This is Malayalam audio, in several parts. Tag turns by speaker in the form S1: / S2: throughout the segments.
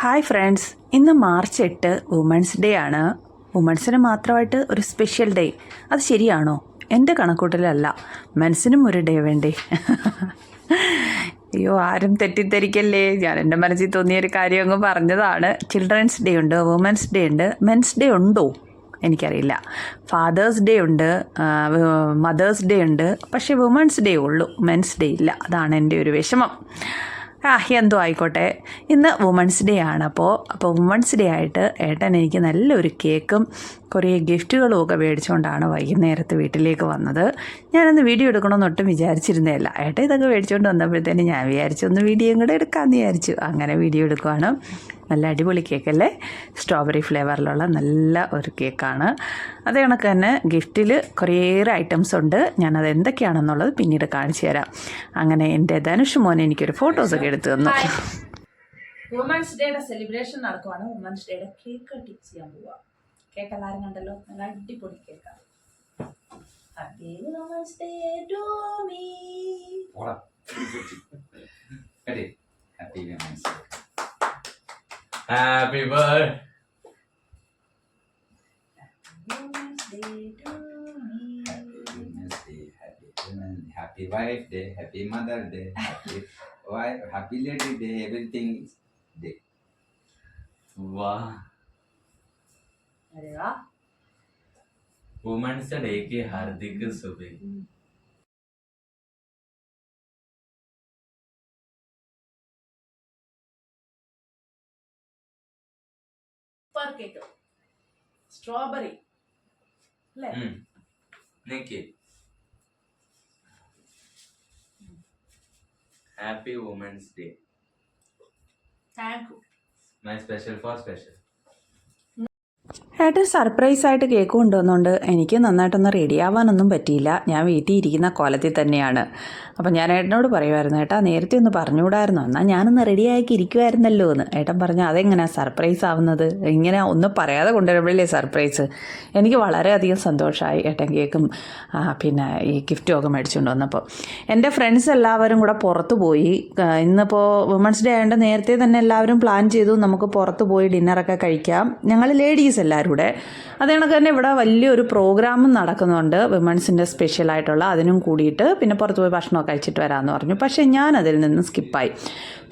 S1: ഹായ് ഫ്രണ്ട്സ് ഇന്ന് മാർച്ച് എട്ട് വുമൻസ് ഡേ ആണ്. വുമൻസിന് മാത്രമായിട്ട് ഒരു സ്പെഷ്യൽ ഡേ അത് ശരിയാണോ? എന്റെ കണക്കൂട്ടലല്ല. മെൻസിനും ഒരു ഡേ വേണ്ടേ? അയ്യോ ആരും തെറ്റിദ്ധരിക്കല്ലേ? ഞാൻ എന്റെ മനസ്സിൽ തോന്നിയ ഒരു കാര്യം അങ്ങ് പറഞ്ഞതാണ്. ചിൽഡ്രൻസ് ഡേ ഉണ്ട് വുമൻസ് ഡേ ഉണ്ട്. മെൻസ് ഡേ ഉണ്ടോ? എനിക്കറിയില്ല. ഫാദേഴ്സ് ഡേ ഉണ്ട് മദേഴ്സ് ഡേ ഉണ്ട്. പക്ഷേ വുമൻസ് ഡേ ഉള്ളൂ. മെൻസ് ഡേ ഇല്ല. അതാണ് എന്റെ ഒരു വിഷമം. ആ എന്തോ ആയിക്കോട്ടെ. ഇന്ന് വുമൺസ് ഡേ ആണ് അപ്പോൾ അപ്പോൾ വുമൺസ് ഡേ ആയിട്ട് ഏട്ടൻ എനിക്ക് നല്ലൊരു കേക്കും കുറേ ഗിഫ്റ്റുകളും ഒക്കെ മേടിച്ചുകൊണ്ടാണ് വൈകുന്നേരത്ത് വീട്ടിലേക്ക് വന്നത്. ഞാനൊന്ന് വീഡിയോ എടുക്കണമെന്ന് ഒട്ടും വിചാരിച്ചിരുന്നതല്ല ഏട്ടൻ ഇതൊക്കെ മേടിച്ചുകൊണ്ട് വന്നപ്പോഴത്തേന് ഞാൻ വിചാരിച്ചു ഒന്ന് വീഡിയോയും കൂടെ എടുക്കാമെന്ന് വിചാരിച്ചു. അങ്ങനെ വീഡിയോ എടുക്കുവാണ്. നല്ല അടിപൊളി കേക്കല്ലേ സ്ട്രോബെറി ഫ്ലേവറിലുള്ള നല്ല ഒരു കേക്കാണ്. അതേ കണക്ക് തന്നെ ഗിഫ്റ്റിൽ കുറേയേറെ ഐറ്റംസ് ഉണ്ട്. ഞാനത് എന്തൊക്കെയാണെന്നുള്ളത് പിന്നീട് കാണിച്ചു തരാം. അങ്ങനെ എന്റെ ധനുഷ് മോൻ എനിക്കൊരു ഫോട്ടോസൊക്കെ എടുത്തു തന്നു വുമൻസ് ഡേയുടെ സെലിബ്രേഷൻ നടക്കുവാണ് വുമൻസ് ഡേയുടെ കേക്ക് കട്ടിങ് ചെയ്യാൻ പോവാ കേക്ക് എല്ലാവരും കണ്ടല്ലോ നല്ല അടിപൊളി കേക്കാണ്
S2: happy women's day to me birthday.
S1: Women's day to me
S2: Happy Women's Day. Happy Women. Happy Wife Day. Happy Mother Day. Happy Wife. Happy Lady Day. Everything is day.
S3: वाह
S1: अरे वाह
S3: वुमेन्स डे की हार्दिक शुभेच्छा
S1: സൂപ്പർ കേക്ക് സ്ട്രോബെറി അല്ലേ
S3: हम्म Happy Women's Day.
S1: Thank you.
S3: My special for special.
S1: ഏട്ടൻ സർപ്രൈസ് ആയിട്ട് കേക്ക് കൊണ്ടുവന്നുകൊണ്ട് എനിക്ക് നന്നായിട്ടൊന്ന് റെഡി ആവാനൊന്നും പറ്റിയില്ല. ഞാൻ വീട്ടിൽ ഇരിക്കുന്ന കോലത്തിൽ തന്നെയാണ്. അപ്പം ഞാൻ ഏട്ടനോട് പറയുമായിരുന്നു ഏട്ടാ നേരത്തെ ഒന്ന് പറഞ്ഞുകൂടായിരുന്നു? എന്നാൽ ഞാനൊന്ന് റെഡിയാക്കി ഇരിക്കുമായിരുന്നല്ലോ എന്ന്. ഏട്ടൻ പറഞ്ഞു അതെങ്ങനെയാണ് സർപ്രൈസ് ആവുന്നത്? ഇങ്ങനെ ഒന്നും പറയാതെ കൊണ്ടുവരുമ്പോഴല്ലേ സർപ്രൈസ് എനിക്ക് വളരെയധികം സന്തോഷമായി ഏട്ടൻ കേക്കും പിന്നെ ഈ ഗിഫ്റ്റും ഒക്കെ മേടിച്ചുകൊണ്ട് വന്നപ്പോൾ എന്റെ ഫ്രണ്ട്സ് എല്ലാവരും കൂടെ പുറത്ത് പോയി. ഇന്നിപ്പോൾ വുമൻസ് ഡേ ആയതുകൊണ്ട് നേരത്തെ തന്നെ എല്ലാവരും പ്ലാൻ ചെയ്തു നമുക്ക് പുറത്ത് പോയി ഡിന്നറൊക്കെ കഴിക്കാം. ഞങ്ങൾ ലേഡീസ് എല്ലാവരും കൂടെ. അത് കണക്ക് തന്നെ ഇവിടെ വലിയൊരു പ്രോഗ്രാമും നടക്കുന്നുണ്ട്. വിമൻസിന്റെ സ്പെഷ്യലായിട്ടുള്ള അതിനും കൂടിയിട്ട് പിന്നെ പുറത്ത് പോയി ഭക്ഷണമൊക്കെ കഴിച്ചിട്ട് വരാമെന്ന് പറഞ്ഞു. പക്ഷേ ഞാൻ അതിൽ നിന്ന് സ്കിപ്പായി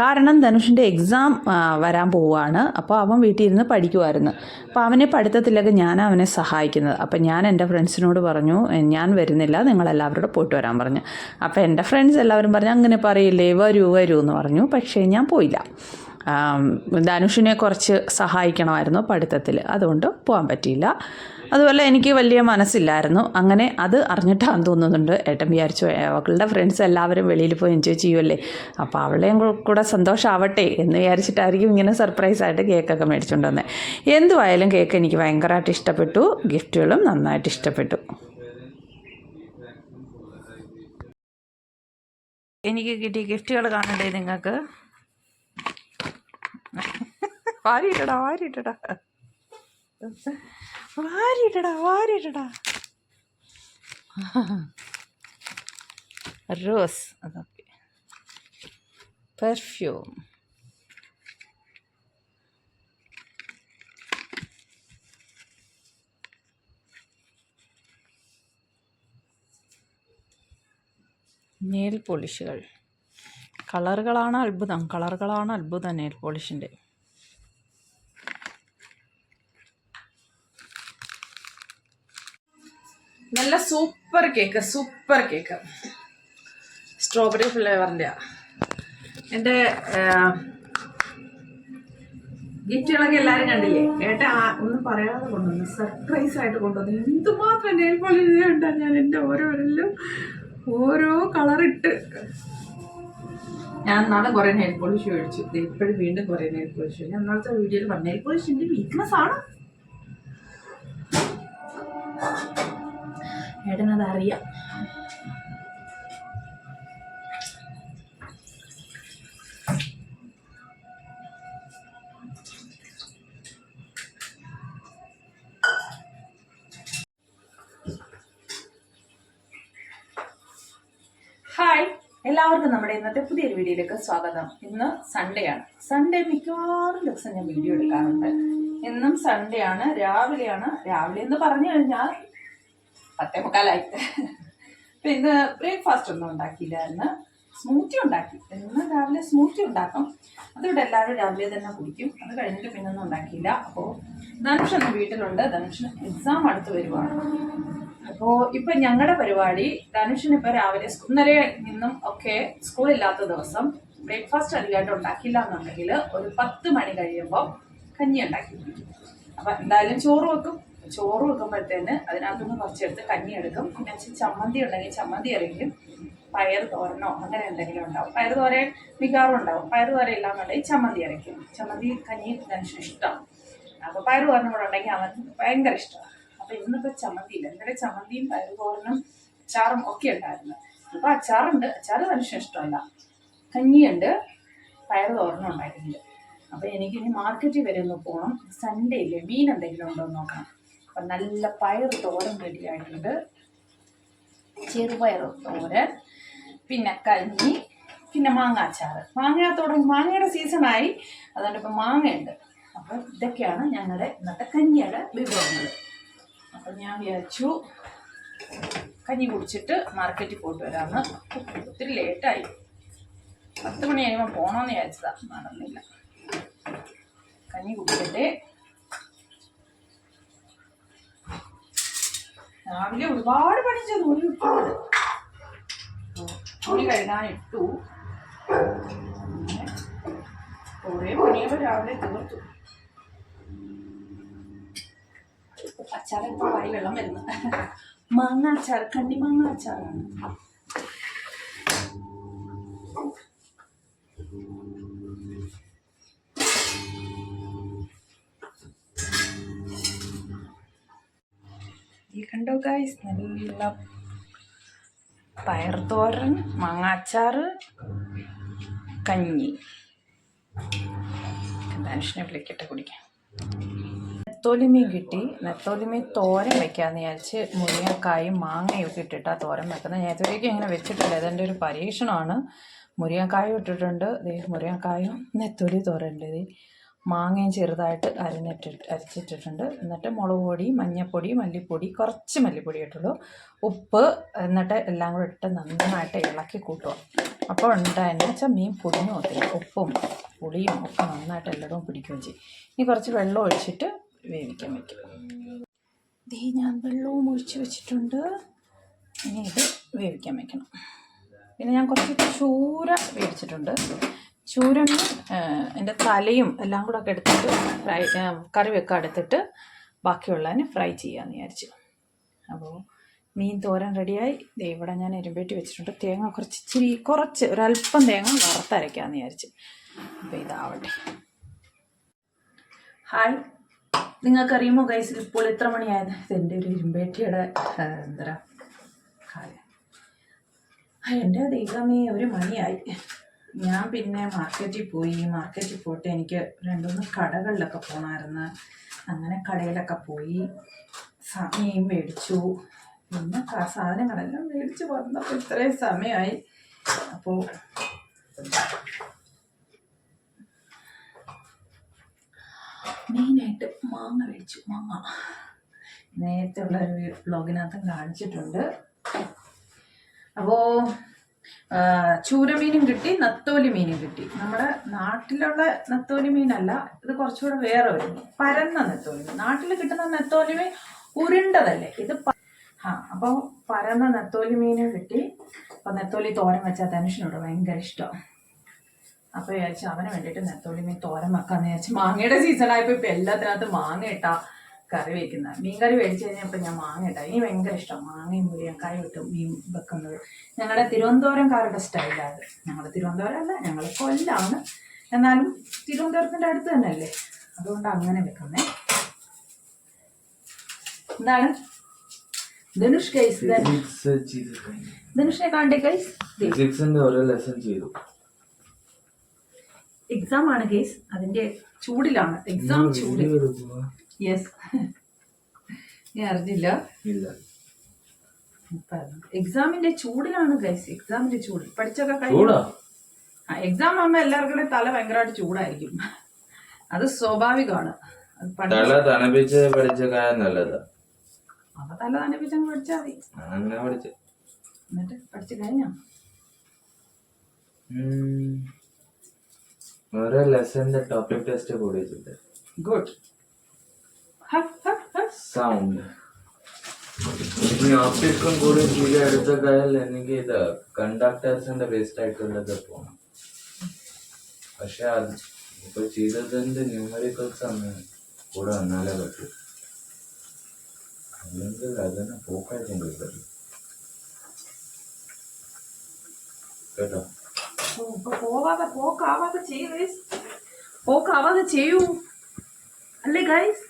S1: കാരണം ധനുഷിന്റെ എക്സാം വരാൻ പോവുകയാണ്. അപ്പോൾ അവൻ വീട്ടിൽ ഇരുന്ന് പഠിക്കുമായിരുന്നു അപ്പോൾ അവനെ പഠിത്തത്തിലൊക്കെ ഞാൻ അവനെ സഹായിക്കുന്നത്. അപ്പോൾ ഞാൻ എന്റെ ഫ്രണ്ട്സിനോട് പറഞ്ഞു ഞാൻ വരുന്നില്ല. നിങ്ങളെല്ലാവരോടും പോയിട്ട് വരാൻ പറഞ്ഞു. അപ്പോൾ എന്റെ ഫ്രണ്ട്സ് എല്ലാവരും പറഞ്ഞു അങ്ങനെ പറയില്ലേ. വരൂ വരൂ എന്ന് പറഞ്ഞു. പക്ഷേ ഞാൻ പോയില്ല. ധനുഷിനെ കുറച്ച് സഹായിക്കണമായിരുന്നു പഠിത്തത്തിൽ അതുകൊണ്ട് പോകാൻ പറ്റിയില്ല. അതുപോലെ എനിക്ക് വലിയ മനസ്സില്ലായിരുന്നു. അങ്ങനെ അത് അറിഞ്ഞിട്ടാന്ന് തോന്നുന്നുണ്ട്. ഏട്ടൻ വിചാരിച്ചു അവളുടെ ഫ്രണ്ട്സ് എല്ലാവരും വെളിയിൽ പോയി എൻജോയ് ചെയ്യുമല്ലേ അപ്പോൾ അവളെയും കൂടെ സന്തോഷമാവട്ടെ എന്ന് വിചാരിച്ചിട്ടായിരിക്കും ഇങ്ങനെ സർപ്രൈസായിട്ട് കേക്കൊക്കെ മേടിച്ചുകൊണ്ട് വന്നത് എന്തുവായാലും കേക്ക് എനിക്ക് ഭയങ്കരമായിട്ട് ഇഷ്ടപ്പെട്ടു. ഗിഫ്റ്റുകളും നന്നായിട്ട് ഇഷ്ടപ്പെട്ടു. എനിക്ക് കിട്ടിയ ഗിഫ്റ്റുകൾ കാണണ്ടേ നിങ്ങൾക്ക്? വാരിയിട്ടടാ വാരിയിട്ടടാ വാരിയിട്ടടാ വാരിയിട്ടടാ റോസ് അതൊക്കെ പെർഫ്യൂം നെയിൽ പോളിഷുകൾ കളറുകളാണ് അത്ഭുതം കളറുകളാണ് അത്ഭുതം nail പോളിഷിൻ്റെ super cake super cake strawberry ഫ്ലേവറിന്റെ എന്റെ ഗിഫ്റ്റുകളൊക്കെ എല്ലാവരും കണ്ടില്ലേ? ഏട്ട ഒന്നും പറയാതെ കൊണ്ടുവന്നു സർപ്രൈസ് ആയിട്ട് കൊണ്ടുവന്നു. എന്തുമാത്രം നെയിൽ പോളിഷ് ഉണ്ടാ ഞാൻ എന്റെ ഓരോരെല്ലാം ഓരോ കളറിട്ട് ഞാൻ നാളെ കുറേ നെയിൽ പോളിഷ് മേടിച്ചു. ഇപ്പോഴും വീണ്ടും കുറേ നെയിൽ പോളിഷ് ഞാൻ അന്നത്തെ വീഡിയോയിൽ പറഞ്ഞു നെയിൽ പോളിഷ് എന്റെ വീക്ക്നെസ് ആണ്. ഏട്ടനത് അറിയാം ഹായ്
S4: എല്ലാവർക്കും നമ്മുടെ ഇന്നത്തെ പുതിയൊരു വീഡിയോയിലേക്ക് സ്വാഗതം. ഇന്ന് സൺഡേ ആണ്. സൺഡേ മിക്കവാറും ദിവസം ഞാൻ വീഡിയോ എടുക്കാറുണ്ട്. എന്നും സൺഡേ ആണ്. രാവിലെയാണ്. രാവിലെ എന്ന് പറഞ്ഞു കഴിഞ്ഞാൽ പത്തേ മുക്കാലായി. ഇന്ന് ബ്രേക്ക്ഫാസ്റ്റ് ഒന്നും ഉണ്ടാക്കിയില്ലായിരുന്നു സ്മൂത്തി ഉണ്ടാക്കി. ഇന്ന് രാവിലെ സ്മൂത്തി ഉണ്ടാക്കും. അതിവിടെ എല്ലാവരും രാവിലെ തന്നെ കുടിക്കും. അത് കഴിഞ്ഞിട്ട് പിന്നെ ഒന്നും ഉണ്ടാക്കിയില്ല. അപ്പോൾ ധനുഷ് വീട്ടിലുണ്ട്. ധനുഷിന് എക്സാം അടുത്ത് വരുവാണ്. അപ്പോൾ ഇപ്പം ഞങ്ങളുടെ പരിപാടി ധനുഷിന് ഇപ്പം രാവിലെ ഇന്നലെ നിന്നും ഒക്കെ സ്കൂളില്ലാത്ത ദിവസം ബ്രേക്ക്ഫാസ്റ്റ് അധികമായിട്ട് ഉണ്ടാക്കില്ല എന്നുണ്ടെങ്കിൽ ഒരു പത്ത് മണി കഴിയുമ്പോൾ കഞ്ഞി ഉണ്ടാക്കി അപ്പം എന്തായാലും ചോറ് വെക്കും. ചോറ് വെക്കുമ്പോഴത്തേന് അതിനകത്തുനിന്ന് കുറച്ചെടുത്ത് കഞ്ഞി എടുക്കും പിന്നെ ചമ്മന്തി ഉണ്ടെങ്കിൽ ചമ്മന്തി അരയ്ക്കും. പയർ തോരനോ അങ്ങനെ എന്തെങ്കിലും ഉണ്ടാവും. പയർ തോരൻ മിക്കാറും ഉണ്ടാവും. പയർ തോരൻ ഇല്ലാന്നുണ്ടെങ്കിൽ ചമ്മന്തി അരയ്ക്കും. ചമ്മന്തി കഞ്ഞി ധനുഷിന് ഇഷ്ടമാണ് അപ്പോൾ പയർ തോരനും കൂടെ ഉണ്ടെങ്കിൽ അവൻ ഭയങ്കര ഇഷ്ടമാണ്. അപ്പോൾ ഇന്നിപ്പോൾ ചമ്മന്തി ഇല്ല ഇന്നലെ ചമ്മന്തിയും പയർ തോരനും അച്ചാറും ഒക്കെ ഉണ്ടായിരുന്നു. അപ്പോൾ അച്ചാറുണ്ട്. അച്ചാർ മനുഷ്യൻ ഇഷ്ടമല്ല. കഞ്ഞിയുണ്ട്. പയർ തോരനും ഉണ്ടായിട്ടുണ്ട്. അപ്പോൾ എനിക്കിനി മാർക്കറ്റിൽ വരെ ഒന്ന് പോകണം സൺഡേ ഇല്ലേ മീൻ എന്തെങ്കിലും ഉണ്ടോ എന്ന് നോക്കണം. അപ്പൊ നല്ല പയർ തോരൻ റെഡിയായിട്ടുണ്ട് ചെറുപയർ തോരൻ പിന്നെ കഞ്ഞി പിന്നെ മാങ്ങ അച്ചാർ മാങ്ങ മാങ്ങയുടെ സീസണായി അതുകൊണ്ട് ഇപ്പം മാങ്ങയുണ്ട്. അപ്പം ഇതൊക്കെയാണ് ഞങ്ങളുടെ ഇന്നത്തെ കഞ്ഞിയുടെ വിഭവങ്ങൾ. അപ്പം ഞാൻ വിചാരിച്ചു കഞ്ഞി കുടിച്ചിട്ട് മാർക്കറ്റിൽ പോയിട്ട് വരാമെന്ന് ഒത്തിരി ലേറ്റായി. പത്ത് മണി കഴിയുമ്പോൾ പോകണമെന്ന് വിചാരിച്ചതാണ് നടന്നില്ല. കഞ്ഞി കുടിച്ചിട്ട് രാവിലെ ഒരുപാട് പണി ചെയ്തു ഒരുപാട് തുണി കഴുകാൻ ഇട്ടു. കുറേ പണികൾ രാവിലെ തീർത്തു. അച്ചാറ് ഇപ്പോൾ വായി വെള്ളം വരുന്നു. മാങ്ങ അച്ചാർ കണ്ണി മാങ്ങ അച്ചാറാണ്. കണ്ടോ ഗായ്സ് നല്ല പയർ തോരൻ മാങ്ങാച്ചാർ കഞ്ഞി. ധനുഷിനെ വിളിക്കട്ടെ കുടിക്കാം. നെത്തോലിമീൻ കിട്ടി. നെത്തോലിമീൻ തോരൻ വെക്കാമെന്ന് വിചാരിച്ച് മുരിങ്ങക്കായും മാങ്ങയൊക്കെ ഒക്കെ ഇട്ടിട്ടാണ് തോരൻ വെക്കുന്നത്. ഞാൻ ഇതുവരെയൊക്കെ ഇങ്ങനെ വെച്ചിട്ടില്ല. ഇതെന്റെ ഒരു പരീക്ഷണമാണ്. മുരിങ്ങക്കായും ഇട്ടിട്ടുണ്ട്. മുരിങ്ങക്കായും നെത്തോലി തോരന്റെ മാങ്ങയും ചെറുതായിട്ട് അരിഞ്ഞിട്ടിട്ട് അരിച്ചിട്ടിട്ടുണ്ട്. എന്നിട്ട് മുളക് പൊടി മഞ്ഞൾപ്പൊടി മല്ലിപ്പൊടി കുറച്ച് മല്ലിപ്പൊടി ഇട്ടുള്ളൂ. ഉപ്പ് എന്നിട്ട് എല്ലാം കൂടെ ഇട്ട് നന്നായിട്ട് ഇളക്കി കൂട്ടുക. അപ്പോൾ ഉണ്ടായെന്ന് വെച്ചാൽ മീൻ പൊടിഞ്ഞു പോകത്തില്ല. ഉപ്പും പുളിയും ഒക്കെ നന്നായിട്ട് എല്ലായിടവും പിടിക്കുകയും ചെയ്യും. ഇനി കുറച്ച് വെള്ളം ഒഴിച്ചിട്ട് വേവിക്കാൻ വയ്ക്കും ദേ ഞാൻ വെള്ളവും ഒഴിച്ച് വെച്ചിട്ടുണ്ട്. ഇനി ഇത് വേവിക്കാൻ വയ്ക്കണം പിന്നെ ഞാൻ കുറച്ച് ചൂര വേവിച്ചിട്ടുണ്ട്. ചൂരന് എന്റെ തലയും എല്ലാം കൂടെ ഒക്കെ എടുത്തിട്ട് ഫ്രൈ കറി വെക്കാൻ എടുത്തിട്ട് ബാക്കിയുള്ളതിന് ഫ്രൈ ചെയ്യാമെന്ന് വിചാരിച്ചു. അപ്പോൾ മീൻ തോരൻ റെഡിയായി. ഇവിടെ ഞാൻ എരുമ്പേറ്റി വെച്ചിട്ടുണ്ട്. തേങ്ങ കുറച്ച് ഇച്ചിരി കുറച്ച് ഒരല്പം തേങ്ങ വറുത്തരയ്ക്കാമെന്ന് വിചാരിച്ചു. അപ്പോൾ ഇതാവട്ടെ. ഹായ്. നിങ്ങൾക്കറിയുമോ ഗൈസ് ഇപ്പോൾ എത്ര മണിയായത്? ഇതെന്റെ ഒരു ഇരുമ്പേറ്റിയുടെ എന്താ പറയുക എന്റെ ദൈവമേ ഒരു മണിയായി. ഞാൻ പിന്നെ മാർക്കറ്റിൽ പോയി മാർക്കറ്റിൽ പോയിട്ട് എനിക്ക് രണ്ടുമൂന്ന് കടകളിലൊക്കെ പോകണമായിരുന്നു അങ്ങനെ കടയിലൊക്കെ പോയി സമയം മേടിച്ചു. പിന്നെ സാധനങ്ങളെല്ലാം മേടിച്ച് വന്നപ്പോൾ ഇത്രയും സമയമായി. അപ്പോൾ മെയിനായിട്ട് മാങ്ങ മേടിച്ചു മാങ്ങ. നേരത്തെ ഉള്ള ഒരു വ്ളോഗിനകത്തും കാണിച്ചിട്ടുണ്ട്. അപ്പോൾ ചൂരമീനും കിട്ടി നത്തോലി മീനും കിട്ടി. നമ്മുടെ നാട്ടിലുള്ള നത്തോലി മീനല്ല ഇത് കുറച്ചുകൂടെ വേറെ ഒരു പരന്ന നെത്തോലി മീൻ നാട്ടിൽ കിട്ടുന്ന നെത്തോലി മീൻ ഉരുണ്ടതല്ലേ? ഇത് ആ അപ്പോൾ പരന്ന നെത്തോലി മീനും കിട്ടി. അപ്പോൾ നെത്തോലി തോരൻ വെച്ചാൽ ധനുഷിനോട് ഭയങ്കര ഇഷ്ടം. അപ്പോൾ വിചാരിച്ചു അവന് വേണ്ടിയിട്ട് നെത്തോലി മീൻ തോരൻ വെക്കാന്ന് വിചാരിച്ചു. മാങ്ങയുടെ സീസണായപ്പോൾ ഇപ്പം എല്ലാത്തിനകത്ത് മാങ്ങ ഇട്ടാ കറി വെക്കുന്നത് മീൻ കറി മേടിച്ച് കഴിഞ്ഞപ്പോൾ ഞാൻ മാങ്ങ ഇട്ടാ എനിക്ക് ഭയങ്കര ഇഷ്ടം. മാങ്ങയും മുരിങ്ങക്കായും ഇട്ടും മീൻ വെക്കുന്നത്. ഞങ്ങളുടെ തിരുവനന്തപുരംകാരുടെ സ്റ്റൈലാണ് ഞങ്ങൾ തിരുവനന്തപുരം അല്ല ഞങ്ങൾ കൊല്ലാണ്. എന്നാലും തിരുവനന്തപുരത്തിന്റെ അടുത്ത് തന്നെയല്ലേ? അതുകൊണ്ട് അങ്ങനെ വെക്കുന്നേ. എന്താണ്? ധനുഷ്
S3: കഴിഞ്ഞു.
S4: ധനുഷിനെ
S3: കാണട്ടെ ലെസൺ ചെയ്തു.
S4: എക്സാം ആണ് കേസ് അതിന്റെ ചൂടിലാണ്. എക്സാം ചൂട്.
S3: വീഡിയോ എടുക്കുക
S4: യെസ് ഞാൻ അറിഞ്ഞില്ല.
S3: ഇല്ല.
S4: എക്സാമിന്റെ ചൂടിലാണ് ഗൈസ് എക്സാമിന്റെ ചൂട്. പഠിച്ചൊക്കെ കഴിഞ്ഞു.
S3: ചൂടാ?
S4: എക്സാം ആകുമ്പോ എല്ലാവർക്കും തല ഭയങ്കരമായിട്ട് ചൂടായിരിക്കും. അത് സ്വാഭാവികമാണ്.
S3: തല തണുപ്പിച്ച് പഠിച്ച കാര്യം നല്ലതാ.
S4: അപ്പൊ തല മതി. എന്നിട്ട് പഠിച്ചു കഴിഞ്ഞോ?
S3: ഓരോ ലെസന്റെ ടോപ്പിക് ടെസ്റ്റ് കൂടി വെച്ചിട്ട്.
S4: ഗുഡ്
S3: സൗണ്ട് ഇനി ഓപ്റ്റിക്സും കൂടി കീഴെ എടുത്ത കാര്യം എനിക്ക് ഇത് കണ്ടക്ടേഴ്സിന്റെ ബേസ്ഡ് ആയിട്ടുള്ളത് പോണം പക്ഷെ അത് ഇപ്പൊ ചെയ്തതിന്റെ ന്യൂമറിക്കൽസ് ആണ് കൂടെ വന്നാലേ പറ്റൂ അല്ലെങ്കിൽ അതിനെ പോക്കായിട്ട് കൊണ്ടുപോയി കേട്ടോ
S4: പോവാതെ പോക്കാവാതെ ചെയ്യൂ guys. പോക്കാവാതെ ചെയ്യൂ അല്ലേ ഗൈസ്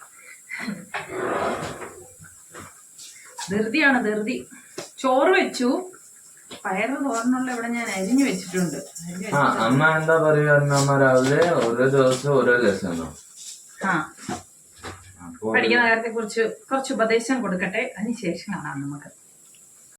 S4: ധൃതിയാണ് ധൃതി. ചോറ് വെച്ചു. പയറ് തോരനുള്ള ഇവിടെ ഞാൻ അരിഞ്ഞു വെച്ചിട്ടുണ്ട്.
S3: ആ അമ്മ എന്താ പറയുക? അമ്മ രാവിലെ ഓരോ ദിവസം ഓരോ ലെസണോ
S4: ആ. പഠിക്കുന്ന കാര്യത്തെ കുറിച്ച് കുറച്ച് ഉപദേശം കൊടുക്കട്ടെ. അതിനുശേഷം കാണാം നമുക്ക്